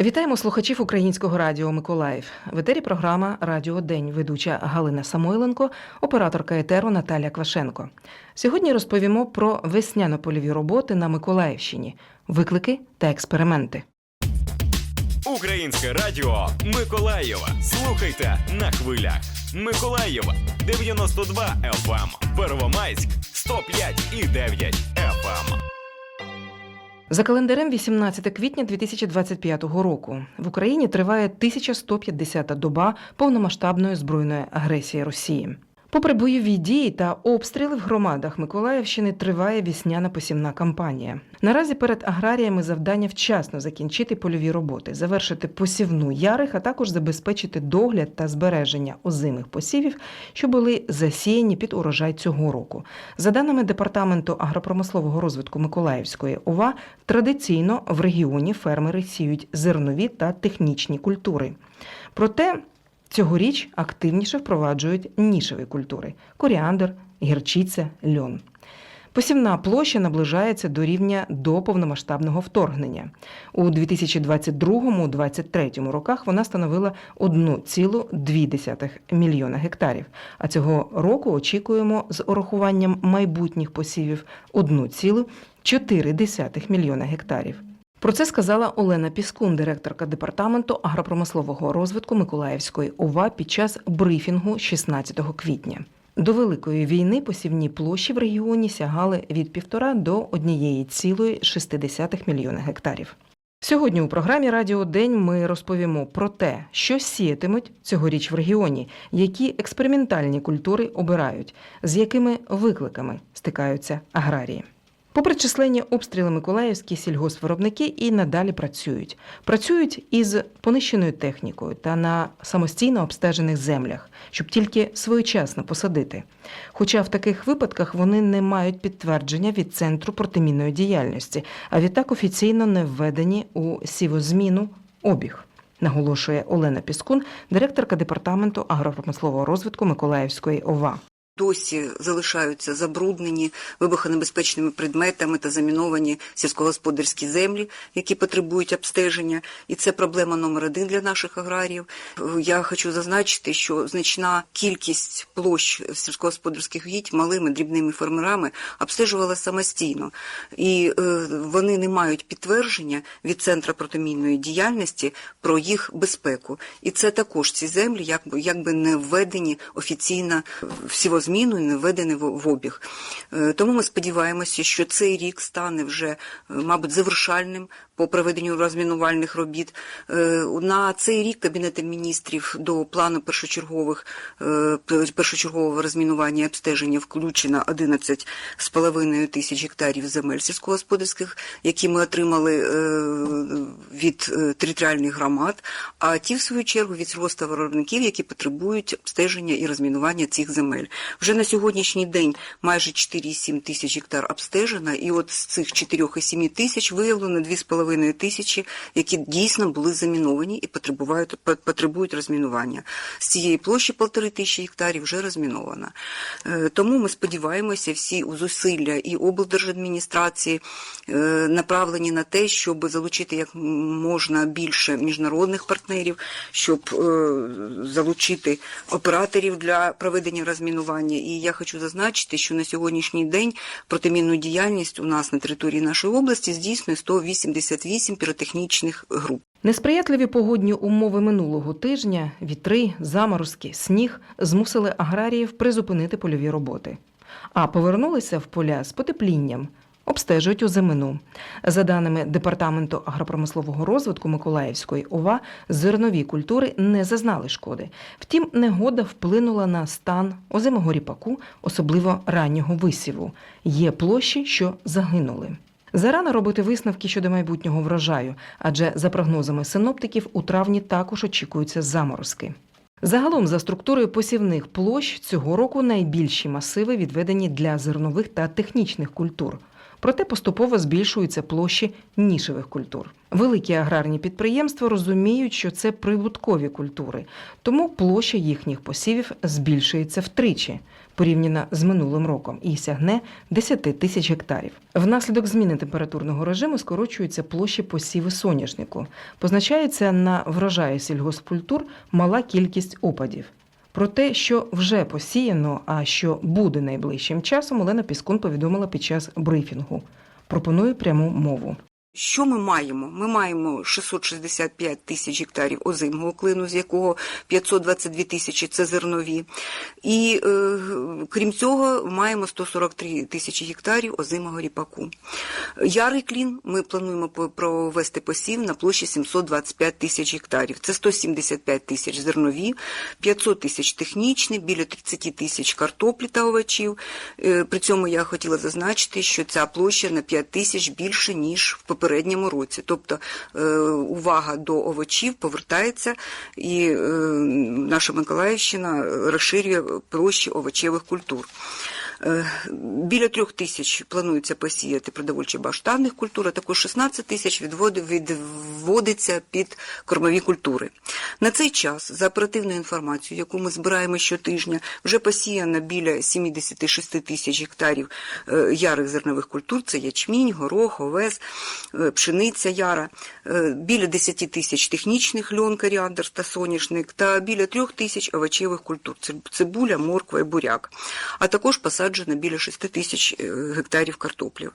Вітаємо слухачів українського радіо Миколаїв. В етері програма Радіо День. Ведуча Галина Самойленко, операторка етеру Наталя Квашенко. Сьогодні розповімо про весняно-польові роботи на Миколаївщині, виклики та експерименти. Українське радіо Миколаєва. Слухайте на хвилях. Миколаєва 92 FM, Первомайськ 105 і 9 FM. За календарем 18 квітня 2025 року в Україні триває 1150-та доба повномасштабної збройної агресії Росії. Попри бойові дії та обстріли в громадах Миколаївщини триває вісняна посівна кампанія. Наразі перед аграріями завдання вчасно закінчити польові роботи, завершити посівну ярих, а також забезпечити догляд та збереження озимих посівів, що були засіяні під урожай цього року. За даними департаменту агропромислового розвитку Миколаївської ОВА, традиційно в регіоні фермери сіють зернові та технічні культури. Проте Цьогоріч активніше впроваджують нішеві культури коріандр, гірчиця, льон. Посівна площа наближається до рівня до повномасштабного вторгнення. У 2022-2023 роках вона становила 1,2 мільйона гектарів. А цього року очікуємо з урахуванням майбутніх посівів 1,4 мільйона гектарів. Про це сказала Олена Піскун, директорка департаменту агропромислового розвитку Миколаївської ОВА під час брифінгу 16 квітня. До великої війни посівні площі в регіоні сягали від 1,5 до 1,6 мільйона гектарів. Сьогодні у програмі Радіо День ми розповімо про те, що сіятимуть цьогоріч в регіоні, які експериментальні культури обирають, з якими викликами стикаються аграрії. Попри численні обстріли миколаївські сільгоспвиробники і надалі працюють. Працюють із понищеною технікою та на самостійно обстежених землях, щоб тільки своєчасно посадити. Хоча в таких випадках вони не мають підтвердження від центру протимінної діяльності, а відтак офіційно не введені у сівозміну обіг. Наголошує Олена Піскун, директорка департаменту агропромислового розвитку Миколаївської ОВА досі залишаються забруднені вибухонебезпечними предметами та заміновані сільськогосподарські землі, які потребують обстеження. І це проблема номер один для наших аграріїв. Я хочу зазначити, що значна кількість площ сільськогосподарських угідь малими дрібними фермерами обстежувала самостійно, і е, вони не мають підтвердження від центру протимінної діяльності про їх безпеку. І це також ці землі, якби якби не введені офіційно всього зміну і не введені в обіг. Тому ми сподіваємося, що цей рік стане вже, мабуть, завершальним по проведенню розмінувальних робіт. На цей рік Кабінетом міністрів до плану першочергових першочергового розмінування і обстеження включено 11,5 тисяч гектарів земель сільськогосподарських, які ми отримали від територіальних громад, а ті, в свою чергу, від сільгоспвиробників, які потребують обстеження і розмінування цих земель. Вже на сьогоднішній день майже 4,7 тисяч гектар обстежено, і от з цих 4,7 тисяч виявлено 2,5 тисячі, які дійсно були заміновані і потребують, потребують розмінування. З цієї площі 1,5 тисячі гектарів вже розміновано. Тому ми сподіваємося, всі зусилля і облдержадміністрації направлені на те, щоб залучити як можна більше міжнародних партнерів, щоб залучити операторів для проведення розмінування. І я хочу зазначити, що на сьогоднішній день протимінну діяльність у нас на території нашої області здійснює 188 піротехнічних груп. Несприятливі погодні умови минулого тижня, вітри, заморозки, сніг змусили аграріїв призупинити польові роботи, а повернулися в поля з потеплінням. Обстежують озимину. За даними департаменту агропромислового розвитку Миколаївської ОВА, зернові культури не зазнали шкоди. Втім, негода вплинула на стан озимого ріпаку, особливо раннього висіву. Є площі, що загинули. Зарано робити висновки щодо майбутнього врожаю, адже за прогнозами синоптиків у травні також очікуються заморозки. Загалом, за структурою посівних площ, цього року найбільші масиви відведені для зернових та технічних культур. Проте поступово збільшуються площі нішевих культур. Великі аграрні підприємства розуміють, що це прибуткові культури, тому площа їхніх посівів збільшується втричі. порівняно з минулим роком і сягне 10 тисяч гектарів. Внаслідок зміни температурного режиму скорочуються площі посіви соняшнику. Позначається на врожаї сільгоспкультур мала кількість опадів. Про те, що вже посіяно, а що буде найближчим часом, Олена Піскун повідомила під час брифінгу. Пропоную пряму мову. Що ми маємо? Ми маємо 665 тисяч гектарів озимого клину, з якого 522 тисячі це зернові. І е, крім цього, маємо 143 тисячі гектарів озимого ріпаку. Ярий клін ми плануємо провести посів на площі 725 тисяч гектарів. Це 175 тисяч зернові, 500 тисяч технічні, біля 30 тисяч картоплі та овочів. Е, При цьому я хотіла зазначити, що ця площа на 5 тисяч більше, ніж в попередньому році. Тобто е, увага до овочів повертається, і е, наша Миколаївщина розширює площі овочевих культур. Е, Біля трьох тисяч планується посіяти продовольчих баштанних культур, а також 16 тисяч відводиться під кормові культури. На цей час, за оперативною інформацією, яку ми збираємо щотижня, вже посіяно біля 76 тисяч гектарів е, ярих зернових культур. Це ячмінь, горох, овес, е, пшениця яра, біля 10 тисяч технічних льон, коріандр та соняшник, та біля 3 тисяч овочевих культур. Це цибуля, морква і буряк. А також посаджено біля 6 тисяч е, гектарів картоплів.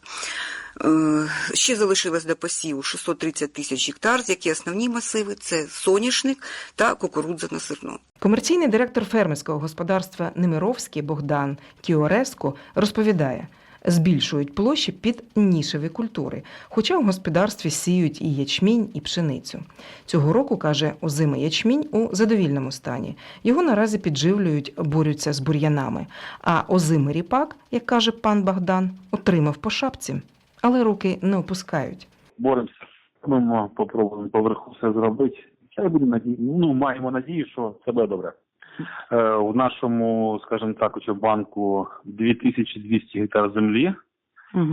Е, Ще залишилось до посіву 630 тисяч гектар, з які основні масиви це соняшник та кукурудза на зерно. Комерційний директор фермерського господарства Немировський Богдан Кіореско розповідає, збільшують площі під нішеві культури, хоча в господарстві сіють і ячмінь, і пшеницю. Цього року, каже, озимий ячмінь у задовільному стані. Його наразі підживлюють, борються з бур'янами. А озимий ріпак, як каже пан Богдан, отримав по шапці, але руки не опускають. боремося. Ми попробуємо поверху все зробити. Я буду надію, ну маємо надію, що це буде добре. Е, в нашому, скажімо так, у банку 2200 гектар землі.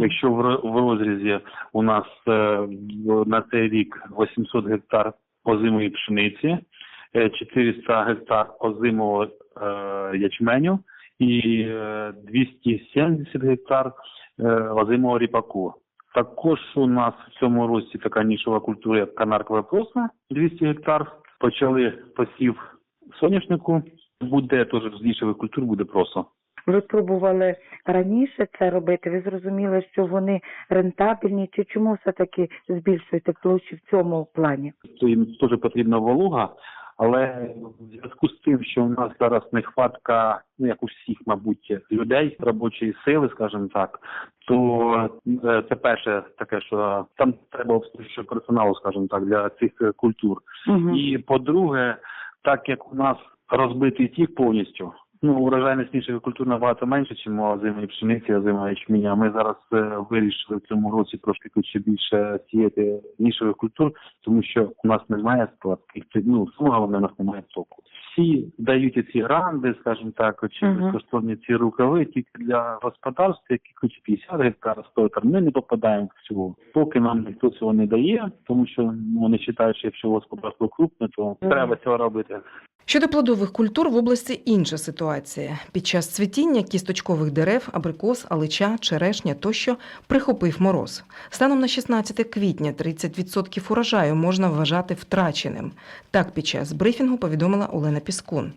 Якщо в, розрізі у нас е, на цей рік 800 гектар озимої пшениці, е, 400 гектар озимого е, ячменю і е, 270 гектар е, озимого ріпаку. Також у нас в цьому році така нішова культура, як канаркова просна, 200 гектар. Почали посів соняшнику. Буде теж з нішових культур, буде просо. Ви пробували раніше це робити? Ви зрозуміли, що вони рентабельні, чи чому все-таки збільшуєте площі в цьому плані? то їм теж потрібна волога. Але в зв'язку з тим, що у нас зараз нехватка, ну як у всіх, мабуть, людей, робочої сили, скажімо так, то е, це перше таке, що там треба обслуговуючого персоналу, скажімо так, для цих культур. Угу. І по-друге, так як у нас розбитий тік повністю, ну урожайність інших культур набагато менше, ніж озимої пшениці, озимої ячменя. Ми зараз е, вирішили в цьому році трошки ще більше сіяти нішевих культур, тому що у нас немає складки. Ну саме головне, у нас немає току. Всі дають ці гранди, скажімо так, чи безкоштовні ці рукави тільки для господарств, які хоч 50 гектар, 100 гектар. Ми не попадаємо в цього. Поки нам ніхто цього не дає, тому що ну, вони вважають, що якщо господарство крупне, то треба цього робити. Щодо плодових культур в області інша ситуація. Під час цвітіння кісточкових дерев, абрикос, алича, черешня тощо прихопив мороз. Станом на 16 квітня 30% урожаю можна вважати втраченим. Так під час брифінгу повідомила Олена Піскун.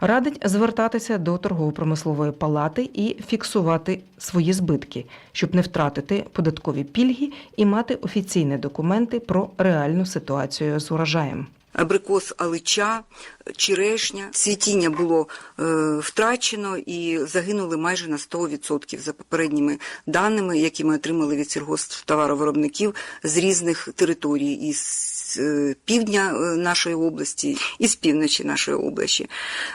Радить звертатися до торгово-промислової палати і фіксувати свої збитки, щоб не втратити податкові пільги і мати офіційні документи про реальну ситуацію з урожаєм. Абрикос алича, черешня. Цвітіння було е, втрачено і загинули майже на 100% за попередніми даними, які ми отримали від сільгосптоваровиробників з різних територій із е, півдня е, нашої області і з півночі нашої області.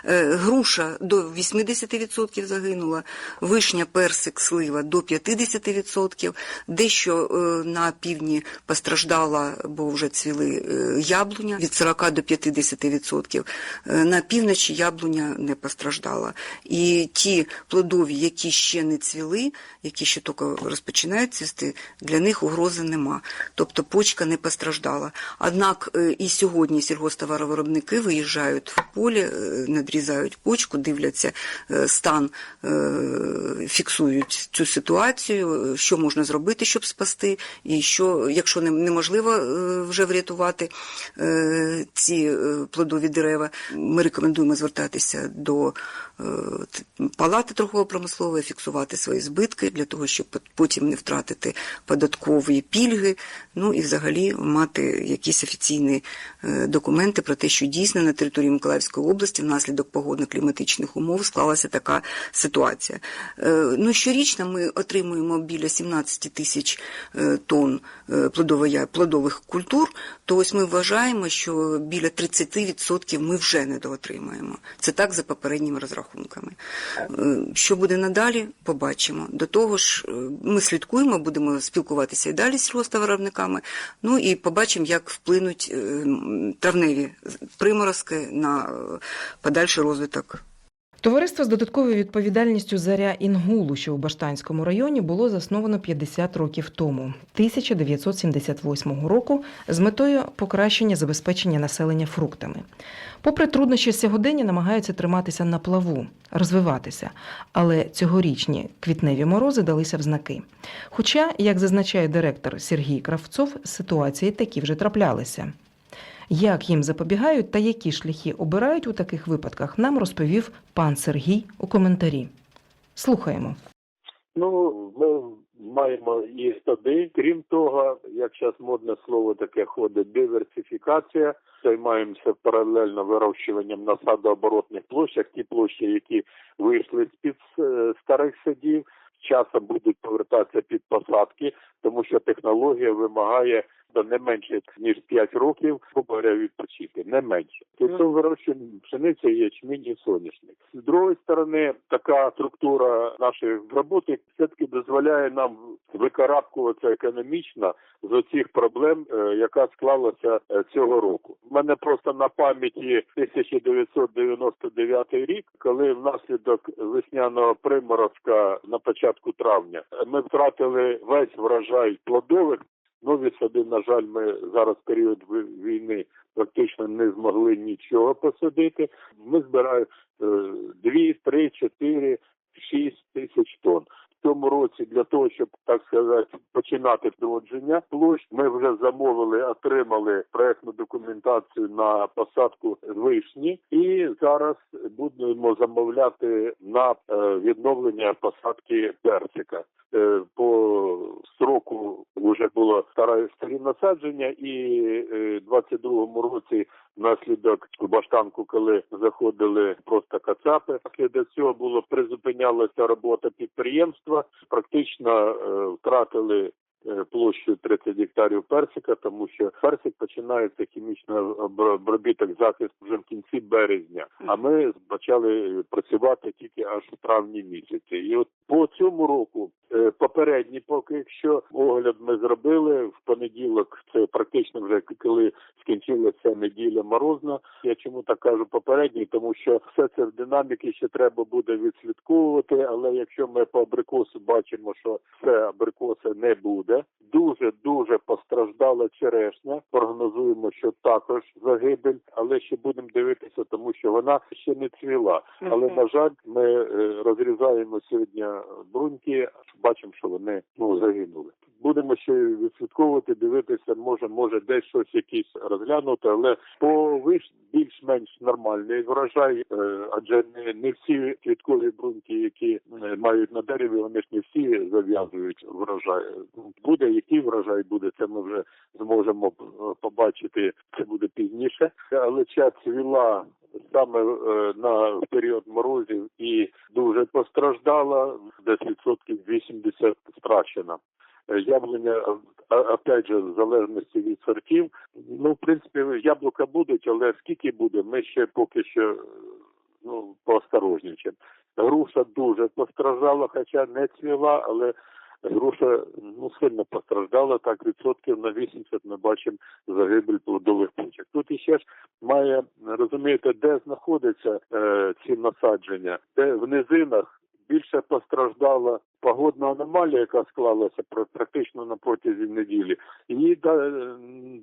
Е, груша до 80% загинула, вишня, персик, слива до 50%, дещо на півдні постраждала, бо вже цвіли яблуня від 40 до 50 відсотків. Е, На півночі яблуня не постраждала. І ті плодові, які ще не цвіли, які ще тільки розпочинають цвісти, для них угрози нема. Тобто почка не постраждала. Однак е, і сьогодні сільгосптоваровиробники виїжджають в поле, е, надрізають почку, дивляться стан, фіксують цю ситуацію, що можна зробити, щоб спасти, і що, якщо неможливо вже врятувати ці е, плодові дерева, ми рекомендуємо звертатися до е, палати торгово-промислової, фіксувати свої збитки для того, щоб потім не втратити податкові пільги, ну і взагалі мати якісь офіційні е, документи про те, що дійсно на території Миколаївської області внаслідок погодно-кліматичних умов склалася така ситуація. Ну, щорічно ми отримуємо біля 17 тисяч тонн плодових культур, то ось ми вважаємо, що біля 30% ми вже недоотримаємо. Це так за попередніми розрахунками. Е, Що буде надалі, побачимо. До того ж, е, ми слідкуємо, будемо спілкуватися і далі з сільгосптовиробниками, ну і побачимо, як вплинуть е, травневі приморозки на подальший розвиток Товариство з додатковою відповідальністю Заря Інгулу, що у Баштанському районі, було засновано 50 років тому, 1978 року, з метою покращення забезпечення населення фруктами. Попри труднощі сьогодення, намагаються триматися на плаву, розвиватися, але цьогорічні квітневі морози далися в знаки. Хоча, як зазначає директор Сергій Кравцов, ситуації такі вже траплялися. Як їм запобігають та які шляхи обирають у таких випадках, нам розповів пан Сергій у коментарі. Слухаємо. Ну, ми маємо і сади. Крім того, як зараз модне слово таке ходить, диверсифікація. Займаємося паралельно вирощуванням на садооборотних площах. Ті площі, які вийшли з-під е, старих садів, з часом будуть повертатися під посадки, тому що технологія вимагає до не менше ніж 5 років, говоря, відпочити, не менше. Тобто вирощуємо пшениця, ячмінь і соняшник. З другої сторони, така структура нашої роботи все-таки дозволяє нам викарабкуватися економічно з оцих проблем, е, яка склалася е, цього року. У мене просто на пам'яті 1999 рік, коли внаслідок весняного приморозка на початку травня ми втратили весь врожай плодових. Нові сади, на жаль, ми зараз в період війни практично не змогли нічого посадити. Ми збираємо е, 2, 3, 4, 6 тисяч тонн. В цьому році для того, щоб так сказати, починати відродження площ, ми вже замовили, отримали проектну документацію на посадку вишні, і зараз будемо замовляти на е, відновлення посадки персика. Е, По строку вже було старе старі насадження, і е, 22-му році внаслідок баштанку, коли заходили просто кацапи, до цього було призупинялася робота підприємства. Практично е, втратили е, площу 30 гектарів персика, тому що персик починається хімічний обр- обробіток захист вже в кінці березня. А ми почали працювати тільки аж в травні місяці. І от по цьому року попередні, поки якщо огляд ми зробили в понеділок, це практично вже коли скінчилася неділя морозна. Я чому так кажу попередній, тому що все це в динаміки ще треба буде відслідковувати. Але якщо ми по абрикосу бачимо, що все абрикоса не буде, дуже дуже постраждала черешня. Прогнозуємо, що також загибель, але ще будемо дивитися, тому що вона ще не цвіла. Але на жаль, ми е, розрізаємо сьогодні бруньки, бачимо, що вони ну загинули. Будемо ще відслідковувати, дивитися, може, може десь щось якісь розглянути, але по виш більш-менш нормальний врожай, е, адже не, не всі квіткові бруньки, які е, мають на дереві, вони ж не всі зав'язують врожай. Буде який врожай буде, це ми вже зможемо е, побачити. Це буде пізніше, але ця цвіла саме е, на період морозів і дуже постраждала, десь відсотків 80 страчена. Е, Яблуня, опять же, в залежності від сортів. Ну, в принципі, яблука будуть, але скільки буде, ми ще поки що ну, поосторожнічаємо. Груша дуже постраждала, хоча не цвіла, але груша ну сильно постраждала. Так відсотків на 80 ми бачимо загибель плодових почок. Тут іще ж має розумієте, де знаходяться е, ці насадження, де в низинах більше постраждала погодна аномалія, яка склалася пр- практично на протязі неділі.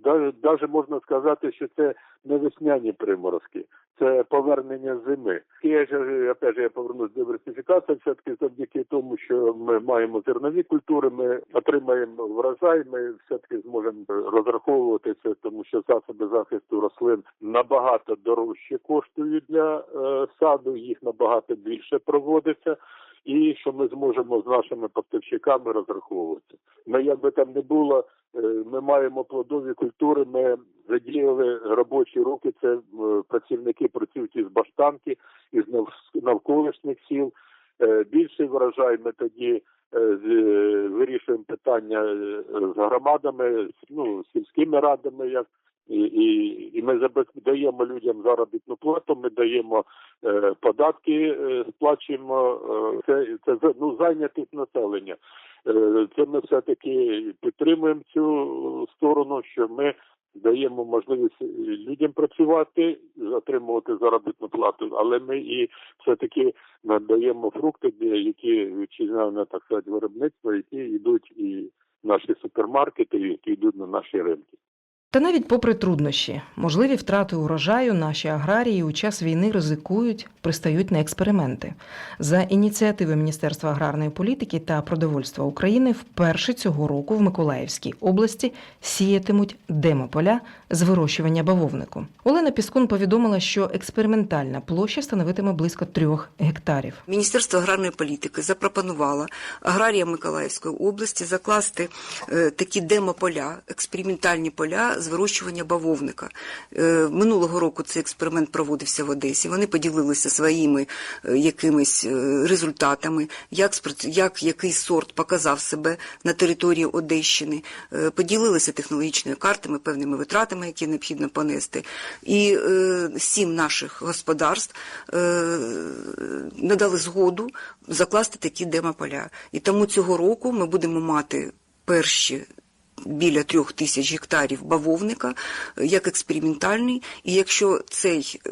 Да, даже можна сказати, що це не весняні приморозки, це повернення зими. Я ж опять же, я повернусь до диверсифікації, все-таки завдяки тому, що ми маємо зернові культури, ми отримаємо врожай, ми все-таки зможемо розраховувати це, тому що засоби захисту рослин набагато дорожче коштують для е, саду, їх набагато більше проводиться. І що ми зможемо з нашими поставщиками розраховувати. Ми як би там не було, е, ми маємо плодові культури. Ми задіяли робочі руки. Це е, працівники працюють із баштанки, із нав- навколишніх сіл. Е, Більший врожай ми тоді з- вирішуємо питання з громадами, з, ну, сільськими радами, як і, і, ми даємо людям заробітну плату, ми даємо е, податки, е, сплачуємо е, це, це ну, зайнятість населення. Е, це ми все таки підтримуємо цю сторону, що ми даємо можливість людям працювати, отримувати заробітну плату, але ми і все таки надаємо фрукти, які вітчизняне так сказати виробництво, які йдуть і наші супермаркети, які йдуть на наші ринки. Та навіть попри труднощі, можливі втрати урожаю, наші аграрії у час війни ризикують, пристають на експерименти. За ініціативи Міністерства аграрної політики та продовольства України вперше цього року в Миколаївській області сіятимуть демополя з вирощування бавовнику. Олена Піскун повідомила, що експериментальна площа становитиме близько трьох гектарів. Міністерство аграрної політики запропонувало аграріям Миколаївської області закласти е, такі демополя, експериментальні поля з вирощування бавовника. Е, минулого року цей експеримент проводився в Одесі. Вони поділилися своїми е, якимись е, результатами, як, як який сорт показав себе на території Одещини, поділилися технологічними картами, певними витратами, які необхідно понести. І сім наших господарств надали згоду закласти такі демополя. І тому цього року ми будемо мати перші біля трьох тисяч гектарів бавовника е, як експериментальний. І якщо цей е,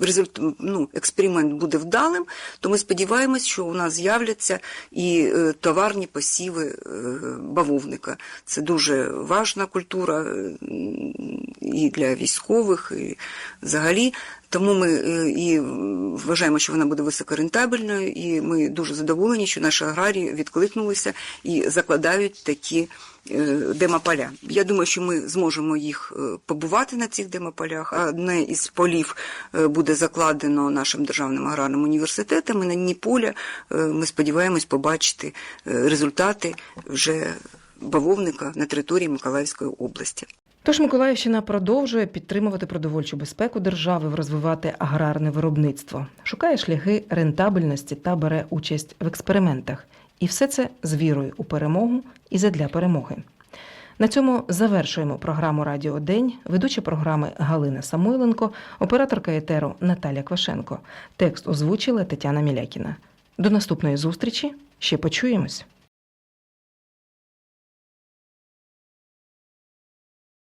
результ, ну, експеримент буде вдалим, то ми сподіваємось, що у нас з'являться і е, товарні посіви бавовника. Це дуже важна культура і для військових, і взагалі. Тому ми е, і вважаємо, що вона буде високорентабельною, і ми дуже задоволені, що наші аграрії відкликнулися і закладають такі е, демополя. Я думаю, що ми зможемо їх е, побувати на цих демополях. Одне із полів буде закладено нашим державним аграрним університетом. І на дні поля ми сподіваємось побачити результати вже бавовника на території Миколаївської області. Тож Миколаївщина продовжує підтримувати продовольчу безпеку держави, розвивати аграрне виробництво, шукає шляхи рентабельності та бере участь в експериментах. І все це з вірою у перемогу і задля перемоги. На цьому завершуємо програму Радіо День, ведуча програми Галина Самойленко, операторка етеру Наталя Квашенко. Текст озвучила Тетяна Мілякіна. До наступної зустрічі ще почуємось.